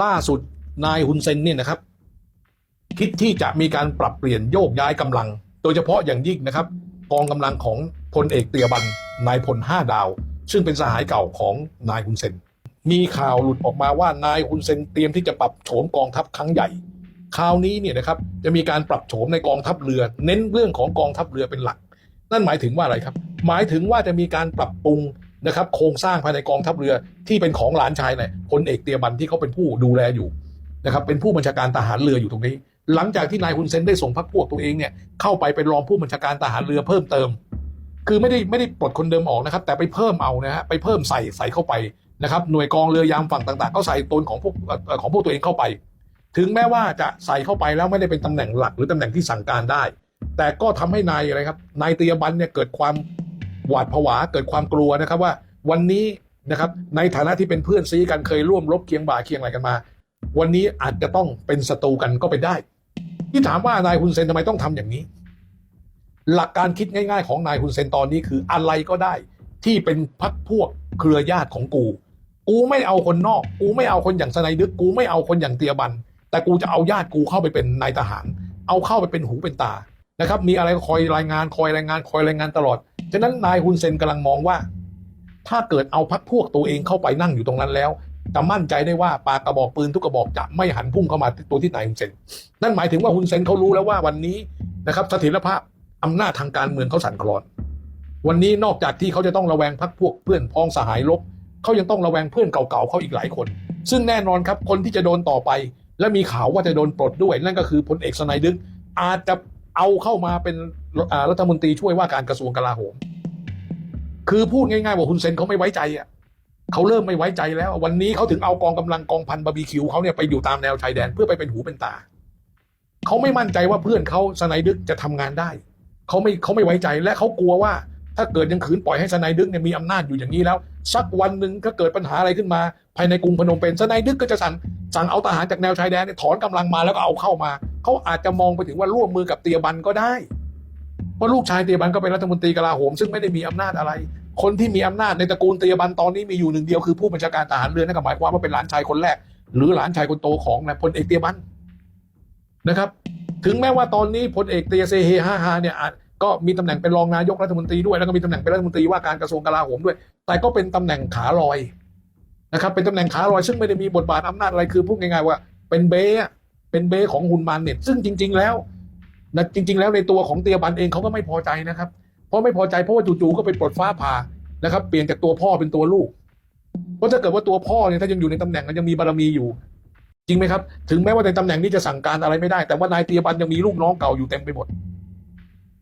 ล่าสุดนายฮุนเซนเนี่ยนะครับ คิดที่จะมีการปรับเปลี่ยนโยกย้ายกำลัง โดยเฉพาะอย่างยิ่งนะครับกองกำลังของพลเอกเตียบันนายพลห้าดาว ซึ่งเป็นสหายเก่าของนายฮุนเซน มีข่าวหลุดออกมาว่านายฮุนเซนเตรียมที่จะปรับโฉมกองทัพครั้งใหญ่คราวนี้เนี่ยนะครับจะมีการปรับโฉมในกองทัพเรือ เน้นเรื่องของกองทัพเรือเป็นหลัก นั่นหมายถึงว่าอะไรครับ หมายถึงว่าจะมีการปรับปรุง นะครับโครงสร้างภายในกองทัพเรือที่เป็นของหลานชายเนี่ยพลเอกเตียบันที่เขาเป็นผู้ดูแลอยู่นะครับเป็นผู้บัญชาการทหารเรืออยู่ตรงนี้ หลังจากที่นายฮุนเซนได้ส่งพรรคพวกตัวเองเนี่ยเข้าไปเป็นรองผู้บัญชาการทหารเรือเพิ่มเติม คือไม่ได้ไม่ได้ปลดคนเดิมออกนะครับ แต่ไปเพิ่มเอานะฮะไปเพิ่มใส่ใส่เข้าไปนะครับหน่วยกองเรือยามฝั่งต่างๆ ก็ใส่ตนของพวกของพวกตัวเองเข้าไป ถึงแม้ว่าจะใส่เข้าไปแล้วไม่ได้เป็นตำแหน่งหลัก หรือตำแหน่งที่สั่งการได้ แต่ก็ทำให้นายอะไรครับนายเตียบันเนี่ยเกิดความ หวาดผวาเกิดความกลัวนะครับว่าวันนี้นะครับในฐานะที่เป็นเพื่อนซีกันเคยร่วมรบเคียงบ่าเคียงไหลกันมา วันนี้อาจจะต้องเป็นศัตรูกันก็เป็นได้ ที่ถามว่านายฮุนเซนทำไมต้องทำอย่างนี้ หลักการคิดง่าย ๆ ของนายฮุนเซนตอนนี้คืออะไรก็ได้ ที่เป็นพักพวกเครือญาติของกู กูไม่เอาคนนอก กูไม่เอาคนอย่างสไนดึก กูไม่เอาคนอย่างเตียบัน แต่กูจะเอาญาติกูเข้าไปเป็นนายทหาร เอาเข้าไปเป็นหูเป็นตานะครับ มีอะไรก็คอยรายงานคอยรายงานคอยรายงานตลอด ฉะนั้นนายฮุนเซนกำลังมองว่า ถ้าเกิดเอาพักพวกตัวเองเข้าไปนั่งอยู่ตรงนั้นแล้วจะมั่นใจได้ว่าปากกระบอกปืนทุกกระบอกจะไม่หันพุ่งเข้ามาตัวที่นายฮุนเซนนั่นหมายถึงว่าฮุนเซนเขารู้แล้วว่าวันนี้นะครับเสถียรภาพอำนาจทางการเมืองเขาสั่นคลอน วันนี้นอกจากที่เขาจะต้องระแวงพักพวกเพื่อนพ้องสหายรบเขายังต้องระแวงเพื่อนเก่าๆเขาอีกหลายคน ซึ่งแน่นอนครับคนที่จะโดนต่อไป และมีข่าวว่าจะโดนปลดด้วย นั่นก็คือพลเอกสไนดึกอาจจะเอาเข้ามาเป็น รัฐมนตรีช่วยว่าการกระทรวงกลาโหม คือพูดง่ายๆว่าฮุนเซนเขาไม่ไว้ใจอะเขาเริ่มไม่ไว้ใจแล้ว วันนี้เขาถึงเอากองกำลังกองพันบาร์บีคิวเขาเนี่ยไปอยู่ตามแนวชายแดนเพื่อไปเป็นหูเป็นตาเขาไม่มั่นใจว่าเพื่อนเขาสไนดึกจะทำงานได้เขาไม่เขาไม่ไว้ใจและเขากลัวว่า ถ้าเกิดยังขืนปล่อยให้สไนดึกเนี่ยมีอำนาจอยู่อย่างนี้แล้ว สักวันหนึ่งถ้าเกิดปัญหาอะไรขึ้นมา ภายในกรุงพนมเปญสไนดึกก็จะสั่งสั่งเอาทหารจากแนวชายแดนเนี่ยถอนกำลังมาแล้วก็เอาเข้ามาเขาอาจจะมองไปถึงว่าร่วมมือกับเตียบันก็ได้ เพราะลูกชายเตียบันก็เป็นรัฐมนตรีกลาโหม ซึ่งไม่ได้มีอำนาจอะไร คนที่มีอำนาจในตระกูลเตียบันตอนนี้มีอยู่หนึ่งเดียวคือผู้บัญชาการทหารเรือนั่นก็หมายความว่าเป็นหลานชายคนแรก หรือหลานชายคนโตของนายพลเอกเตียบันนะครับ ถึงแม้ว่าตอนนี้พลเอกเตียเซเฮฮาฮาเนี่ยก็มีตำแหน่งเป็นรองนายกรัฐมนตรีด้วยแล้วก็มีตำแหน่งเป็นรัฐมนตรีว่าการกระทรวงกลาโหมด้วย แต่ก็เป็นตำแหน่งขาลอยนะครับเป็นตำแหน่งขาลอยซึ่งไม่ได้มีบทบาทอำนาจอะไรคือพูดง่ายๆว่า เป็นเบ้เป็นเบ้ของฮุนมานเน็ตซึ่งจริง ๆ แล้ว นะจริง ๆ แล้วในตัวของเตียบันเองเขาก็ไม่พอใจนะครับ เพราะไม่พอใจเพราะว่าจู่ๆก็ไปปลดฟ้าผ่านะครับ เปลี่ยนจากตัวพ่อเป็นตัวลูก เพราะถ้าเกิดว่าตัวพ่อเนี่ยถ้ายังอยู่ในตำแหน่งยังมีบารมีอยู่ จริงไหมครับ ถึงแม้ว่าในตำแหน่งนี้จะสั่งการอะไรไม่ได้ แต่ว่านายเตียบันยังมีลูกน้องเก่าอยู่เต็มไปหมด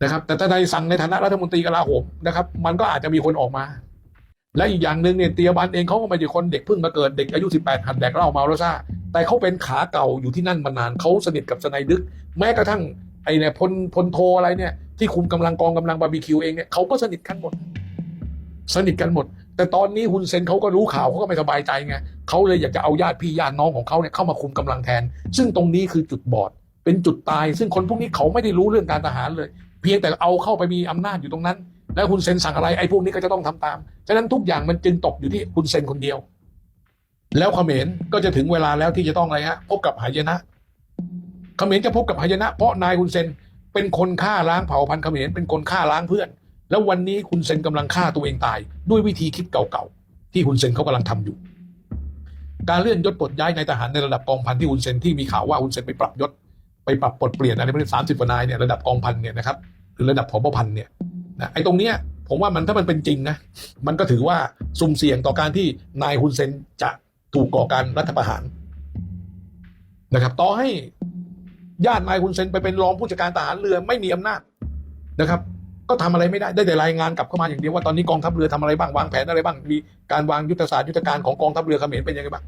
นะครับ แต่ถ้านายสั่งในฐานะรัฐมนตรีกลาโหมนะครับ มันก็อาจจะมีคนออกมา และอีกอย่างหนึ่งเนี่ยเตียบันเองเขาก็ไม่ใช่คนเด็กเพิ่งมาเกิดเด็กอายุ 18หัดแดกเหล้าเมาแล้วซ่าแต่เขาเป็นขาเก่าอยู่ที่นั่นมานานเขาสนิทกับสไนดึก แม้กระทั่ง ไอเนี่ยพลพลโทอะไรเนี่ย ที่คุมกำลังกองกำลังบาร์บีคิวเองเนี่ยเขาก็สนิทกันหมด สนิทกันหมด แต่ตอนนี้ฮุนเซนเขาก็รู้ข่าวเขาก็ไม่สบายใจไงเขาเลยอยากจะเอาญาติพี่ญาติน้องของเขาเนี่ยเข้ามาคุมกำลังแทน ซึ่งตรงนี้คือจุดบอด เป็นจุดตาย ซึ่งคนพวกนี้เขาไม่ได้รู้เรื่องการทหารเลย เพียงแต่เอาเข้าไปมีอำนาจอยู่ตรงนั้น แล้วฮุนเซนสั่งอะไรไอ้พวกนี้ก็จะต้องทำตามฉะนั้นทุกอย่างมันจึงตกอยู่ที่ฮุนเซนคนเดียว แล้วเขมรก็จะถึงเวลาแล้วที่จะต้องอะไรฮะพบกับหายนะ ขมรจะพบกับหายนะ เพราะนายฮุนเซนเป็นคนฆ่าล้างเผ่าพันธุ์เขมรเป็นคนฆ่าล้างเพื่อน แล้ววันนี้คุณเซนกำลังฆ่าตัวเองตาย ด้วยวิธีคิดเก่าๆที่คุณเซนเขากำลังทำอยู่ การเลื่อนยศปลดย้ายในายทหารในระดับกองพันที่คุณเซนที่มีข่าวว่าคุณเซนไปปรับยศไปปรับปลดเปลี่ยนอะไรไม่รู้สามสิบกว่านายเนี่ยระดับกองพันเนี่ยนะครับหรือระดับผบพันเนี่ยนะไอ้ตรงเนี้ยผมว่ามันถ้ามันเป็นจริงนะมันก็ถือว่าสุ่มเสี่ยงต่อการที่นายฮุนเซนจะถูกก่อการรัฐประหารนะครับ ต่อให้ ญาตินายฮุนเซนไปเป็นรองผู้จัดการทหารเรือไม่มีอำนาจนะครับ ก็ทำอะไรไม่ได้ได้แต่รายงานกลับเข้ามาอย่างเดียวว่าตอนนี้กองทัพเรือทำอะไรบ้างวางแผนอะไรบ้างมีการวางยุทธศาสตร์ยุทธการของกองทัพเรือเขมรเป็นยังไงบ้าง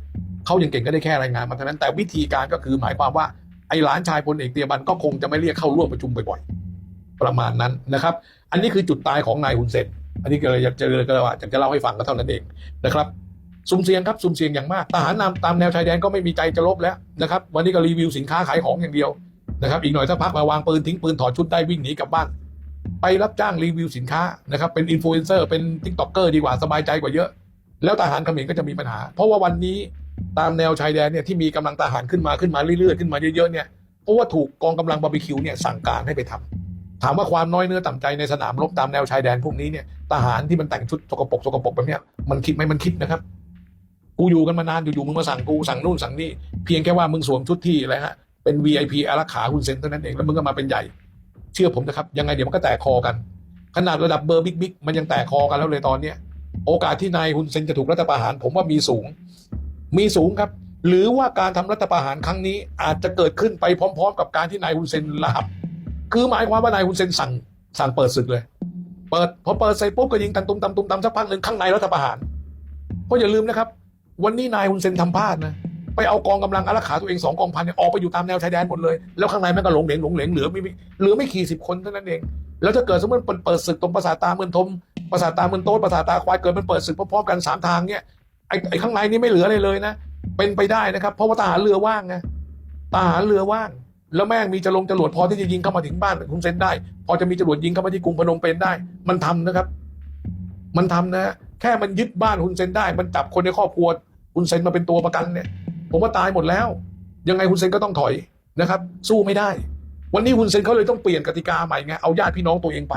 เขายังเก่งก็ได้แค่รายงานมาเท่านั้นแต่วิธีการก็คือหมายความว่าไอ้หลานชายพลเอกเตียบันก็คงจะไม่เรียกเข้าร่วมประชุมบ่อยๆประมาณนั้นนะครับ อันนี้คือจุดตายของนายฮุนเซนอันนี้ก็เลยอยากจะเลยก็ว่าจะเล่าให้ฟังก็เท่านั้นเองนะครับ สุ่มเสี่ยงครับสุ่มเสี่ยงอย่างมากทหารนำตามแนวชายแดนก็ไม่มีใจจะลบแล้วนะครับ วันนี้ก็รีวิวสินค้าขายของอย่างเดียวนะครับ อีกหน่อยถ้าพักมาวางปืนทิ้งปืนถอดชุดได้วิ่งหนีกลับบ้าน ไปรับจ้างรีวิวสินค้านะครับ เป็นอินฟลูเอนเซอร์เป็นทิกตอกเกอร์ดีกว่าสบายใจกว่าเยอะ แล้วทหารเขมรก็จะมีปัญหา เพราะว่าวันนี้ตามแนวชายแดนเนี่ยที่มีกำลังทหารขึ้นมาขึ้นมาเรื่อยๆขึ้นมาเยอะๆเนี่ยเพราะว่าถูกกองกำลังบาร์บีคิวเนี่ยสั่งการให้ไปทำถามว่าความน้อยเนื้อต่ำใจในสนามรบตามแนวชายแดนพวกนี้เนี่ยทหารที่มันแต่งชุดสกปรกสกปรกแบบเนี้ยมันคิดไหมมันคิดนะครับ กูอยู่กันมานานอยู่ๆมึงมาสั่งกูสั่งนู่นสั่งนี่เพียงแค่ว่ามึงสวมชุดที่อะไรฮะเป็น VIP อารักขาคุณเซนเท่านั้นเองแล้วมึงก็มาเป็นใหญ่ เชื่อผมนะครับ ยังไงเดี๋ยวมันก็แตกคอกัน ขนาดระดับเบอร์บิ๊กบิ๊กมันยังแตกคอกันแล้วเลยตอนเนี้ย โอกาสที่นายฮุนเซนจะถูกรัฐประหาร ผมว่ามีสูง มีสูงครับ หรือว่าการทำรัฐประหารครั้งนี้อาจจะเกิดขึ้นไปพร้อม ๆ กับการที่นายฮุนเซนลาบคือหมายความว่านายฮุนเซนสั่งสั่งเปิดศึกเลย เปิดพอเปิดเสร็จปุ๊บก็ยิงตันตุ้มตำตุ้มตำสักพักหนึ่งข้างในรัฐประหารเพราะอย่าลืมนะครับ วันนี้นายฮุนเซนทำพลาดนะไปเอากองกำลังอารักขาตัวเองสองกองพันเนี่ยออกไปอยู่ตามแนวชายแดนหมดเลย แล้วข้างในแม่งก็หลงเหลงหลงเหลงเหลือไม่เหลือไม่กี่สิบคนเท่านั้นเอง แล้วถ้าเกิดสมมติมันเปิดศึกตรงปราสาตาเมืองทมปราสาตาเมืองโต๊ดปราสาตาควายเกิดมันเปิดศึกพร้อมๆกันสามทางเนี่ยไอ้ไอ้ข้างในนี่ไม่เหลืออะไรเลยนะ เป็นไปได้นะครับเพราะว่าทหารเรือว่างไงทหารเรือว่าง แล้วแม่งมีจะลงจรวดพอที่จะยิงเข้ามาถึงบ้านคุณเซนได้ พอจะมีจรวดยิงเข้ามาที่กรุงพนมเปญได้ มันทำนะครับ มันทำนะ แค่มันยึดบ้านคุณเซนได้ มันจับคนในครอบครัวคุณเซนมาเป็นตัวประกันเนี่ย ผมว่าตายหมดแล้ว ยังไงคุณเซนก็ต้องถอยนะครับ สู้ไม่ได้ วันนี้คุณเซนเขาเลยต้องเปลี่ยนกติกาใหม่ไงเอาญาติพี่น้องตัวเองไป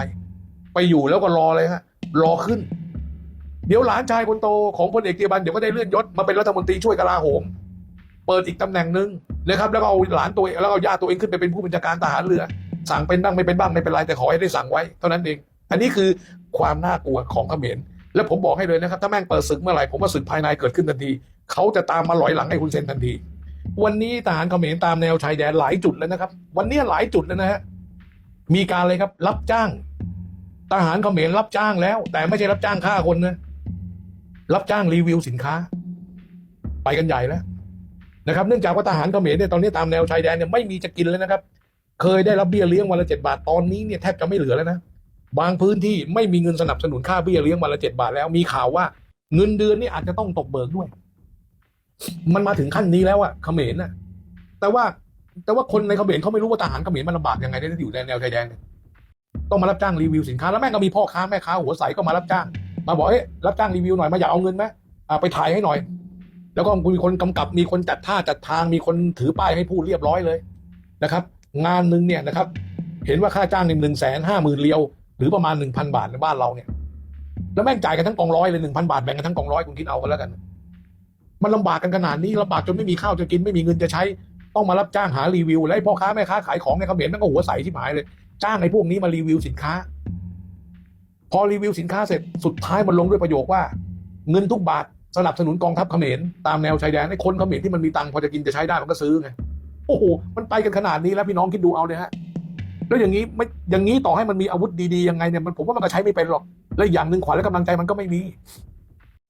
ไปอยู่แล้วก็รอเลยฮะรอขึ้น เดี๋ยวหลานชายคนโตของพลเอกเตียบันเดี๋ยวก็ได้เลื่อนยศมาเป็นรัฐมนตรีช่วยกลาโหมเปิดอีกตำแหน่งหนึ่งนะครับแล้วก็เอาหลานตัวเองแล้วเอาญาติตัวเองขึ้นไปเป็นผู้บัญชาการทหารเรือ สั่งเป็นบ้างไม่เป็นบ้างไม่เป็นไรแต่ขอให้ได้สั่งไว้เท่านั้นเอง อันนี้คือความน่ากลัวของเขมร แล้วผมบอกให้เลยนะครับ ถ้าแม่งเปิดศึกเมื่อไหร่ผมว่าศึกภายในเกิดขึ้นทันที เขาจะตามมาหลอยหลังให้คุณเซนทันที วันนี้ทหารเขมรตามแนวชายแดนหลายจุดแล้วนะครับ วันนี้หลายจุดแล้วนะฮะมีการเลยครับ รับจ้าง ทหารเขมรรับจ้างแล้ว แต่ไม่ใช่รับจ้างฆ่าคนนะรับจ้างรีวิวสินค้า ไปกันใหญ่แล้วนะครับ เนื่องจากว่าทหารเขมรเนี่ยตอนนี้ตามแนวชายแดนเนี่ยไม่มีจะกินแล้วนะครับ เคยได้รับเบี้ยเลี้ยงวันละเจ็ดบาทตอนนี้เนี่ยแทบจะไม่เหลือแล้วนะ บางพื้นที่ไม่มีเงินสนับสนุนค่าเบี้ยเลี้ยงวันละเจ็ดบาทแล้วมีข่าวว่า เงินเดือนนี่อาจจะต้องตกเบิกด้วย มันมาถึงขั้นนี้แล้วอะเขมรน่ะ แต่ว่าแต่ว่าคนในเขมรเขาไม่รู้ว่าทหารเขมรมันลำบากยังไงได้อยู่ในแนวชายแดนต้องมารับจ้างรีวิวสินค้าแล้วแม่งก็มีพ่อค้าแม่ค้าหัวใสก็มารับจ้าง มาบอกเอ้ยรับจ้างรีวิวหน่อยมาอยากเอาเงินไหมอ่าไปถ่ายให้หน่อย แล้วก็มีคนกำกับมีคนจัดท่าจัดทางมีคนถือป้ายให้พูดเรียบร้อยเลยนะครับ งานหนึ่งเนี่ยนะครับ เห็นว่าค่าจ้างหนึ่งหนึ่งแสนห้าหมื่นเรียว หรือประมาณหนึ่งพันบาทในบ้านเราเนี่ยแล้วแม่งจ่ายกันทั้งกองร้อยเลยหนึ่งพันบาทแบ่งกันทั้งกองร้อยคุณคิดเอากันแล้วกัน มันลำบากกันขนาดนี้ลำบากจนไม่มีข้าวจะกินไม่มีเงินจะใช้ต้องมารับจ้างหารีวิว แล้วพ่อค้าแม่ค้าขายของในเขมรแม่งก็หัวใสที่หายเลย จ้างไอ้พวกนี้มารีวิวสินค้า พอรีวิวสินค้าเสร็จสุดท้ายมันลงด้วยประโยคว่า เงินทุกบาทสนับสนุนกองทัพเขมรตามแนวชายแดนไอ้คนเขมรที่มันมีตังค์พอจะกินจะใช้ได้มันก็ซื้อไงโอ้โหมันไปกันขนาดนี้แล้วพี่น้องคิดดูเอาเลยฮะ แล้วอย่างนี้ไม่อย่างนี้ต่อให้มันมีอาวุธดีๆยังไงเนี่ยมันผมว่ามันก็ใช้ไม่เป็นหรอก และอย่างหนึ่งขวัญและกำลังใจมันก็ไม่มี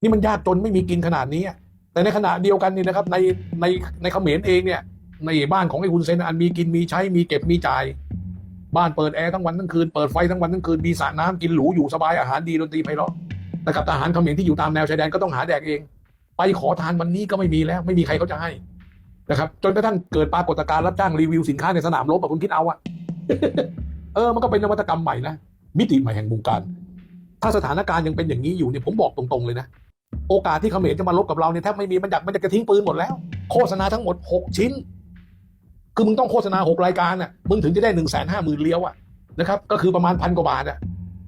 นี่มันยากจนไม่มีกินขนาดนี้ แต่ในขณะเดียวกันนี่นะครับ ในในในเขมรเองเนี่ย ในบ้านของไอ้คุณเซนอันมีกินมีใช้มีเก็บมีจ่าย บ้านเปิดแอร์ทั้งวันทั้งคืนเปิดไฟทั้งวันทั้งคืนมีสระน้ำกินหรูอยู่สบายอาหารดีดนตรีไพเราะแต่กับทหารเขมรที่อยู่ตามแนวชายแดนก็ต้องหาแดกเอง ไปขอทานวันนี้ก็ไม่มีแล้ว ไม่มีใครเขาจะให้นะครับ จนกระทั่งเกิดปรากฏการณ์รับจ้างรีวิวสินค้าในสนามรบอะคุณคิดเอาอะ เออมันก็เป็นนวัตกรรมใหม่นะมิติใหม่แห่งวงการ ถ้าสถานการณ์ยังเป็นอย่างนี้อยู่เนี่ยผมบอกตรงๆเลยนะโอกาสที่เขมรจะมาลบกับเราเนี่ยแทบไม่มีมันอยากมันจะกระทิ้งปืนหมดแล้ว โฆษณาทั้งหมดหกชิ้น คือมึงต้องโฆษณาหกรายการน่ะมึงถึงจะได้หนึ่งแสนห้าหมื่นเลี้ยวอะนะครับก็คือประมาณพันกว่าบาทอะ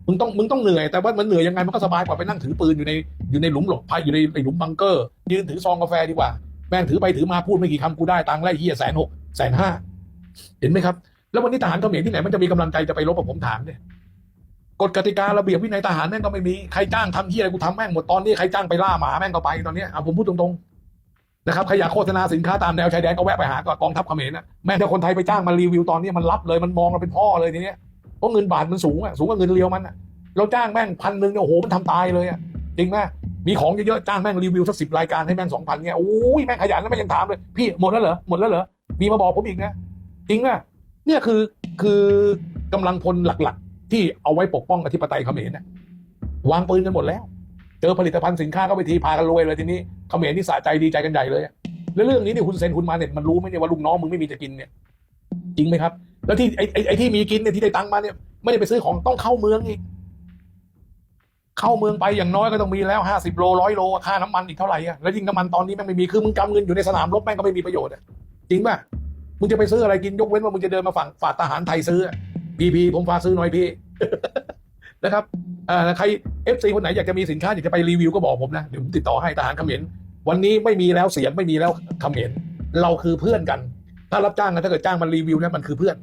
มึงต้องมึงต้องเหนื่อยแต่ว่ามันเหนื่อยยังไงมันก็สบายกว่าไปนั่งถือปืนอยู่ในอยู่ในหลุมหลบภัยอยู่ในในหลุมบังเกอร์ ยืนถือซองกาแฟดีกว่า แม่งถือไปถือมาพูดไม่กี่คำกูได้ตังค์ไล่เฮียแสนหกแสนห้าเห็นไหมครับ แล้ววันนี้ทหารเขมรที่ไหนมันจะมีกำลังใจจะไปรบกับผมถามเนี่ยกฎกติการะเบียบวินัยทหารแม่งก็ไม่มีใครจ้างทำที่อะไรกูทำแม่งหมดตอนนี้ใครจ้างไปล่าหมาแม่งก็ไปตอนนี้เอาผมพูดตรงๆนะครับใครอยากโฆษณาสินค้าตามแนวชายแดนก็แวะไปหากองทัพเขมรนะแม่งถ้าคนไทยไปจ้างมารีวิวตอนนี้มันรับเลยมันมองเราเป็นพ่อเลยทีเนี้ยเพราะเงินบาทมันสูงอะสูงกว่าเงินเรียวมันอะเราจ้างแม่งพันหนึ่งเนี่ยโอ้โหมันทำตายเลยอะจริงไหมมีของเยอะๆจ้างแม่งรีวิวสักสิบรายการให้แม่งสองพันเนี่ยโอ้ยแม่งขยันแล้วแม่งยังถามเลยพี่หมดแล้วเหรอหมดแล้วเหรอมีมาบอกผมอีกนะจริงไหม เนี่ยคือคือกำลังพลหลักๆ ที่เอาไว้ปกป้องอธิปไตยเขมรนะวางปืนกันหมดแล้ว เจอผลิตภัณฑ์สินค้าเข้าไปทีพากันรวยเลยทีนี้เขมรนี่สะใจดีใจกันใหญ่เลยแล้วเรื่องนี้เนี่ยคุณเซนคุณมาเนี่ยมันรู้ไหมเนี่ยว่าลูกน้องมึงไม่มีจะกินเนี่ยจริงไหมครับ แล้วที่ไอ้ไอ้ที่มีกินเนี่ยที่ได้ตังค์มาเนี่ยไม่ได้ไปซื้อของต้องเข้าเมืองอีกเข้าเมืองไปอย่างน้อยก็ต้องมีแล้วห้าสิบโลร้อยโลค่าน้ำมันอีกเท่าไหร่อะแล้วยิ่งน้ำมันตอนนี้แม่งไม่มีคือมึงกำเงินอยู่ในสนามรบแม่งก็ไม่มีประโยชน์อะจริงป่ะ มึงจะไปซื้ออะไรกินยกเว้นว่ามึงจะเดินมาฝั่งฝากทหารไทยซื้อพี่พีผมฝากซื้อหน่อยพี่นะครับอ่าใครเอฟซีคนไหนอยากจะมีสินค้าอยากจะไปรีวิวก็บอกผมนะเดี๋ยวผมติดต่อให้ทหารเขมรวันนี้ไม่มีแล้วเสียงไม่มีแล้วเขมรเราคือเพื่อนกัน ถ้ารับจ้างกันถ้าเกิดจ้างมันรีวิวเนี่ยมันคือเพื่อน